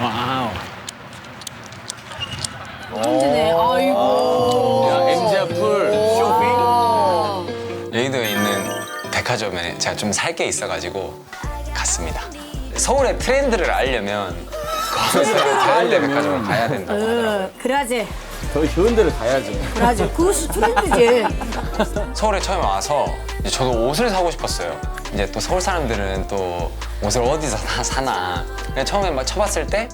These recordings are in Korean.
와우. 현진네 아이고. 야, MZ 풀 쇼핑. 여의도에 있는 백화점에 제가 좀 살 게 있어가지고 갔습니다. 서울의 트렌드를 알려면 거기서 대한대 백화점을 가야 된다고 하더라고요. 어, 그래야지. 더 좋은 데를 가야지. 그래야지. 그것이 트렌드지. 서울에 처음에 와서 이제 저도 옷을 사고 싶었어요. 이제 또 서울 사람들은 또 옷을 어디서 다 사나. 근데 처음에 막 쳐봤을 때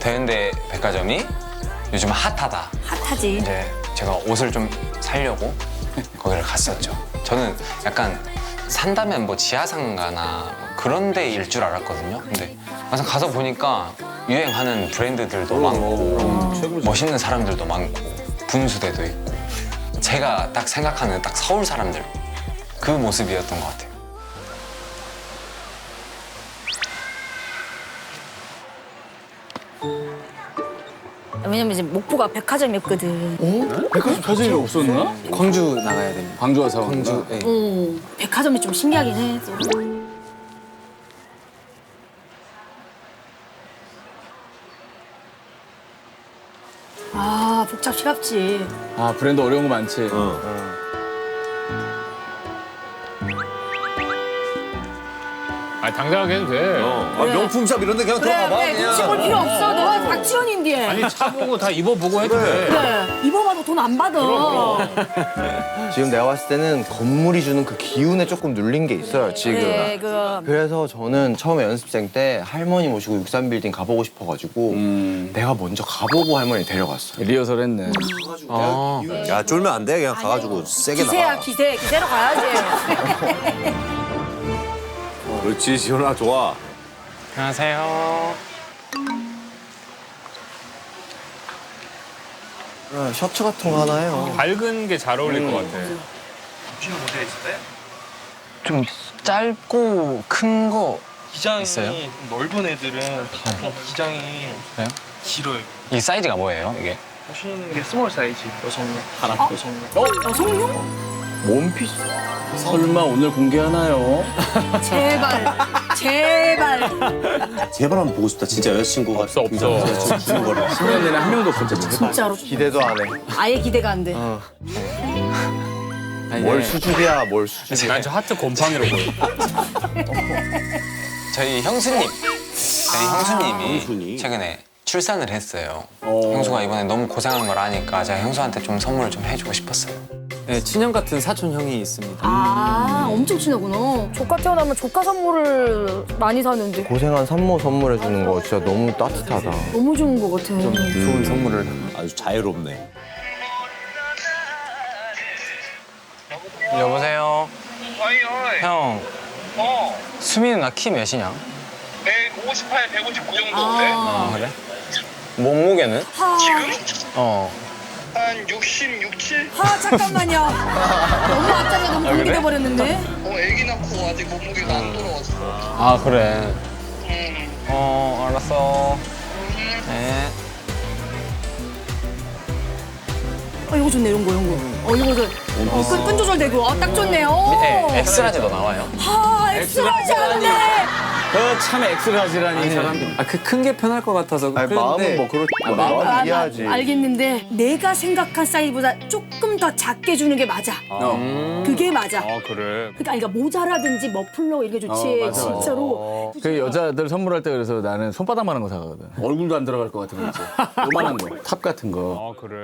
대현대 백화점이 요즘 핫하다. 핫하지. 이제 제가 옷을 좀 사려고 거기를 갔었죠. 저는 약간 산다면 뭐 지하상가나 뭐 그런 데일 줄 알았거든요. 근데 막상 가서 보니까 유행하는 브랜드들도 많고 최고지. 멋있는 사람들도 많고 분수대도 있고 제가 딱 생각하는 딱 서울 사람들 그 모습이었던 것 같아요. 왜냐면 이제 목포가 백화점이었거든. 백화점 사진이 없었나? 광주 나가야 됩니다. 광주 와서 광주. 예. 어, 백화점이 좀 신기하긴 해. 아, 복잡 시럽지. 아 브랜드 어려운 거 많지. 아 당당하게 해도 돼. 아, 명품샵 이런 데 그냥 그래, 들어가봐. 그래. 눈치 볼 필요 없어. 너가 박지원인데. 아니 차 보고 다 입어보고 해도 돼. 그래. 입어봐도 돈 안 받아. 지금 내가 봤을 때는 건물이 주는 그 기운에 조금 눌린 게 있어요 지금. 그래, 그. 그래서 저는 처음에 연습생 때 할머니 모시고 63빌딩 가보고 싶어가지고 음. 내가 먼저 가보고 할머니 데려갔어. 리허설 했네. 야, 쫄면 안 돼. 그냥 가가지고 세게 기세야, 나가. 기세. 기세로 가야지. 그렇지, 지현아, 좋아. 안녕하세요. 어, 셔츠 같은 거 하나 해요. 밝은 게 잘 어울릴 것 같아. 좀 짧고 큰 거 기장이 있어요? 넓은 애들은 보통 기장이 그래요? 길어요. 이 사이즈가 뭐예요 이게? 보시는 게 스몰 사이즈 여성용. 하나 여성용. 여성용? 원피스. 설마 오늘 공개하나요? 제발. 제발. 제발 한번 보고 싶다. 진짜 여자친구가 없어, 없어. 여자친구 주는 거를. 10년 내내 한 명도 없었잖 진짜로. 기대도 안 해. 아예 기대가 안 돼. 뭘 수줍이야, 뭘 수줍이야. 난저 하트 곰팡이로 보여. 저희 형수님, 저희 형수님이 형수님. 최근에 출산을 했어요. 형수가 이번에 너무 고생한 걸 아니까 제가 형수한테 좀 선물을 좀 해주고 싶었어요. 네, 친형 같은 사촌 형이 있습니다. 아, 엄청 친하구나. 조카 태어나면 조카 선물을 많이 사는데 고생한 산모 선물해 주는 거 진짜 너무 따뜻하다. 너무 좋은 것 같아. 좋은 선물을. 아주 자유롭네. 여보세요. 어이 어이. 형, 어. 수민은 나 키 몇이냐? 158, 159 정도 돼. 아 그래? 몸무게는? 지금 어. 한 66, 7? 아, 잠깐만요. 너무 앞자리가 너무 공개돼 버렸는데. 어, 애기 낳고 아직 몸무게가 안 돌아왔어. 아 그래. 음. 어 알았어. 네. 어, 이거 좋네, 이런 거, 이런 거. 어, 이거 저, 어, 끈, 끈 조절되고. 아, 딱 좋네요. 네, 엑스라지도 나와요. 아, 엑스라지 않네. 그 참 엑스라지라니 이 사람들. 아, 그 큰 게 편할 것 같아서. 아니, 마음은 뭐 그렇지. 마음 아, 이해하지. 나 알겠는데 내가 생각한 사이즈보다 조금 더 작게 주는 게 맞아. 어. 그게 맞아. 아 그래. 그러니까, 그러니까 모자라든지 머플러 이게 좋지. 어, 맞아, 맞아. 진짜로. 그 여자들 선물할 때 그래서 나는 손바닥만한 거 사거든. 얼굴도 안 들어갈 것 같은 거 있지. 요만한 거, 탑 같은 거. 아 그래.